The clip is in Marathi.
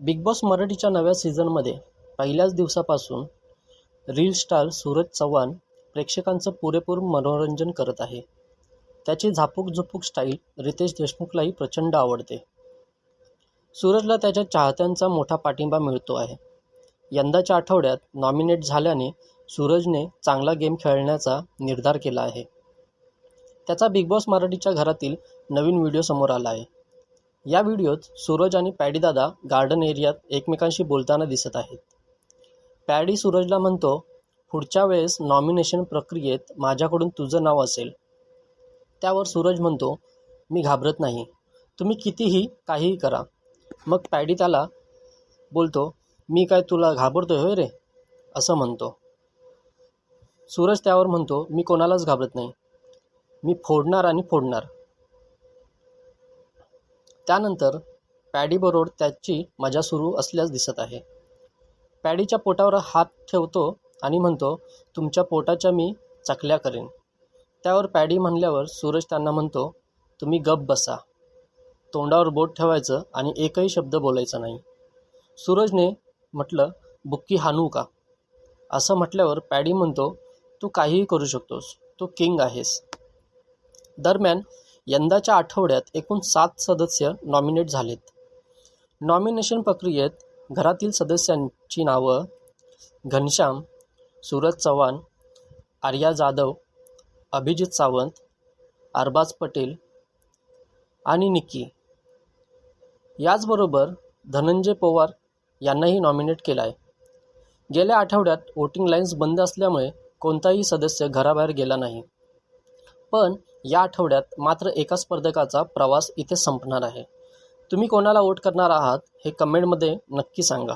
बिग बॉस मराठीच्या नव्या सीझनमध्ये पहिल्याच दिवसापासून रील स्टार सूरज चव्हाण प्रेक्षकांचं पुरेपूर मनोरंजन करत आहे. त्याची झापूक झुपूक स्टाईल रितेश देशमुखलाही प्रचंड आवडते. सूरजला त्याच्या चाहत्यांचा मोठा पाठिंबा मिळतो आहे. यंदाच्या आठवड्यात नॉमिनेट झाल्याने सूरजने चांगला गेम खेळण्याचा निर्धार केला आहे. त्याचा बिग बॉस मराठीच्या घरातील नवीन व्हिडिओ समोर आला आहे. या व्हिडिओत सूरज आणि पॅडीदादा गार्डन एरियात एकमेकांशी बोलताना दिसत आहेत. पॅडी सूरजला म्हणतो पुढच्या वेळेस नॉमिनेशन प्रक्रियेत माझ्याकडून तुझं नाव असेल. त्यावर सूरज म्हणतो मी घाबरत नाही. तुम्ही कितीही काहीही करा. मग पॅडी त्याला बोलतो मी काय तुला घाबरतोय होय रे? असं म्हणतो. सूरज त्यावर म्हणतो मी कोणालाच घाबरत नाही. मी फोडणार आणि फोडणार. त्यानंतर पॅडीबरोबर त्याची मजा सुरू असल्यास दिसत आहे. पॅडीच्या पोटावर हात ठेवतो आणि म्हणतो तुमच्या पोटाच्या मी चकल्या करेन. त्यावर पॅडी म्हणल्यावर सूरज त्यांना म्हणतो तुम्ही गप बसा. तोंडावर बोट ठेवायचं आणि एकही शब्द बोलायचा नाही. सूरजने म्हटलं बुक्की हाणू का? असं म्हटल्यावर पॅडी म्हणतो तू काहीही करू शकतोस. तू किंग आहेस. दरम्यान यंदाच्या आठवड्यात एकूण सात सदस्य नॉमिनेट झालेत. नॉमिनेशन प्रक्रियेत घरातील सदस्यांची नावं घनश्याम सूरज चव्हाण आर्या जाधव अभिजित सावंत अरबाज पटेल आणि निक्की याचबरोबर धनंजय पवार यांनाही नॉमिनेट केलं आहे गेल्या आठवड्यात वोटिंग लाईन्स बंद असल्यामुळे कोणताही सदस्य घराबाहेर गेला नाही. पण या आठवड्यात मात्र एका स्पर्धकाचा प्रवास इथे संपणार आहे. तुम्ही कोणाला वोट करणार आहात हे कमेंटमध्ये नक्की सांगा.